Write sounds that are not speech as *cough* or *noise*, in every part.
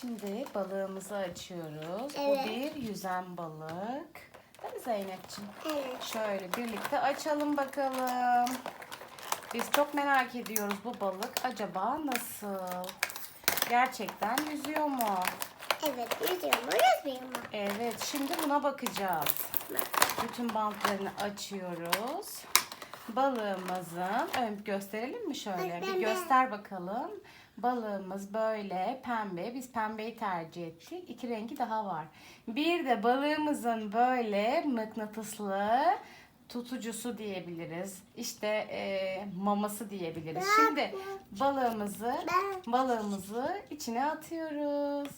Şimdi balığımızı açıyoruz. Evet. Bu bir yüzen balık. Değil mi Zeynep'ciğim? Evet. Şöyle birlikte açalım bakalım. Biz çok merak ediyoruz bu balık acaba nasıl? Gerçekten yüzüyor mu? Evet. Yüzüyor mu? Yüzmüyor mu? Evet, şimdi buna bakacağız. Bütün bantlarını açıyoruz. Balığımızın, ön gösterelim mi şöyle? Bir göster bakalım. Balığımız böyle pembe. Biz pembeyi tercih ettik. İki rengi daha var. Bir de balığımızın böyle mıknatıslı tutucusu diyebiliriz. İşte e, maması diyebiliriz. Şimdi balığımızı balığımızı içine atıyoruz.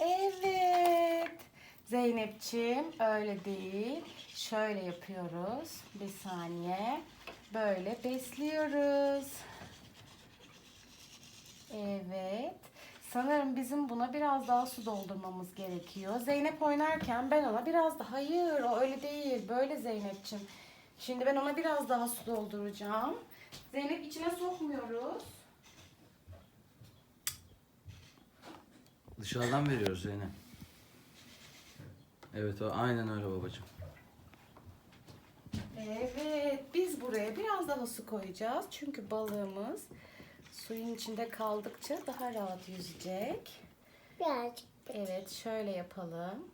Evet. Zeynepçim öyle değil. Şöyle yapıyoruz. Bir saniye. Böyle besliyoruz. Evet. Sanırım bizim buna biraz daha su doldurmamız gerekiyor. Zeynep oynarken ben ona biraz daha hayır o öyle değil. Böyle Zeynepçim. Şimdi ben ona biraz daha su dolduracağım. Zeynep içine sokmuyoruz. Dışarıdan veriyoruz Zeynep. Evet o aynen öyle babacığım. Evet, biz buraya biraz daha su koyacağız. Çünkü balığımız suyun içinde kaldıkça daha rahat yüzecek. Birazcık. Evet, şöyle yapalım.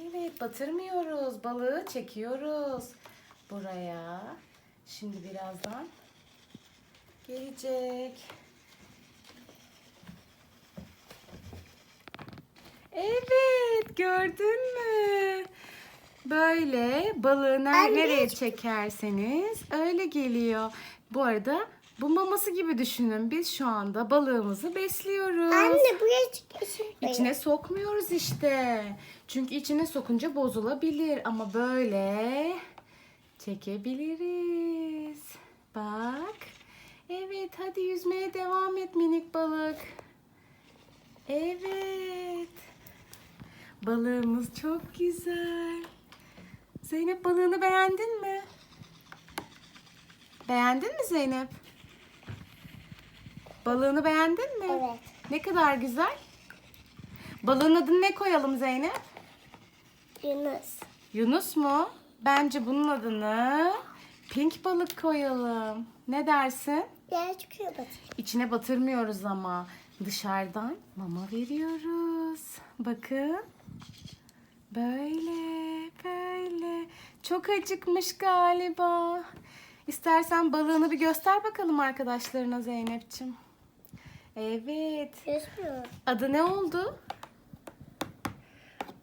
Evet, batırmıyoruz. Balığı çekiyoruz buraya. Şimdi birazdan gelecek. Evet, gördün mü? Böyle balığı ner- nereye çekerseniz öyle geliyor. Bu arada bu maması gibi düşünün. Biz şu anda balığımızı besliyoruz. Anne buraya çıkıyorsun. İçine sokmuyoruz işte. Çünkü içine sokunca bozulabilir ama böyle çekebiliriz. Bak. Evet hadi yüzmeye devam et minik balık. Evet. Balığımız çok güzel. Zeynep balığını beğendin mi? Beğendin mi Zeynep? Balığını beğendin mi? Evet. Ne kadar güzel. Balığın adını ne koyalım Zeynep? Yunus. Yunus mu? Bence bunun adını pink balık koyalım. Ne dersin? Birazcık batır. İçine batırmıyoruz ama. Dışarıdan mama veriyoruz. Bakın. Böyle, böyle. Çok acıkmış galiba. İstersen balığını bir göster bakalım arkadaşlarına Zeynep'ciğim. Evet. Yüzmüyor. Adı ne oldu?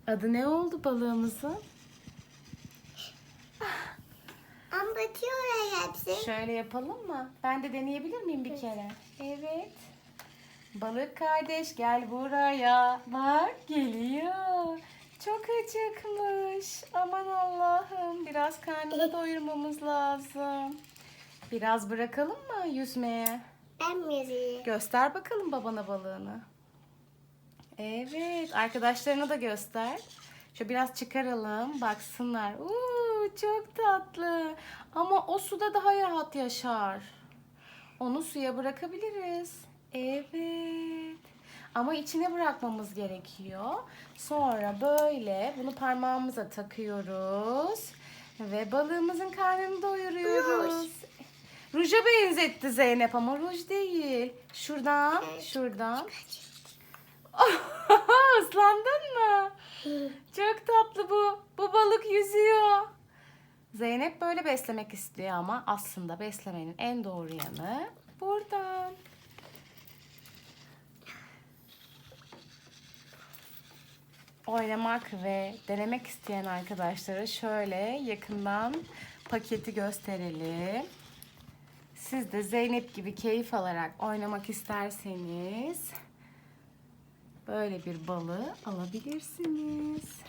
Adı ne oldu balığımızın? Ya hepsi. Şöyle yapalım mı? Ben de deneyebilir miyim bir kere? Evet. Balık kardeş gel buraya. Bak geliyor. Çok acıkmış. Aman Allah'ım. Biraz karnını doyurmamız lazım. Biraz bırakalım mı yüzmeye? Ben yüzeyim? Göster bakalım babana balığını. Evet, arkadaşlarına da göster. Şöyle biraz çıkaralım, baksınlar. Uuu, çok tatlı. Ama o suda daha rahat yaşar. Onu suya bırakabiliriz. Evet. Ama içine bırakmamız gerekiyor. Sonra böyle bunu parmağımıza takıyoruz. Ve balığımızın karnını doyuruyoruz. Ruja benzetti Zeynep ama ruj değil. Şuradan, şuradan. *laughs* Islandın mı? Çok tatlı bu. Bu balık yüzüyor. Zeynep böyle beslemek istiyor ama aslında beslemenin en doğru yanı buradan. Oynamak ve denemek isteyen arkadaşlara şöyle yakından paketi gösterelim. Siz de Zeynep gibi keyif alarak oynamak isterseniz böyle bir balığı alabilirsiniz.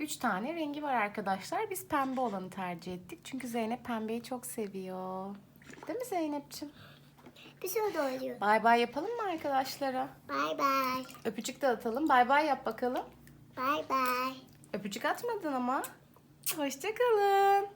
Üç tane rengi var arkadaşlar. Biz pembe olanı tercih ettik. Çünkü Zeynep pembeyi çok seviyor. Değil mi Zeynep'ciğim? Bir soru doğruyor. Bay bay yapalım mı arkadaşlara? Bay bay. Öpücük de atalım. Bay bay yap bakalım. Bay bay. Öpücük atmadın ama. Hoşçakalın.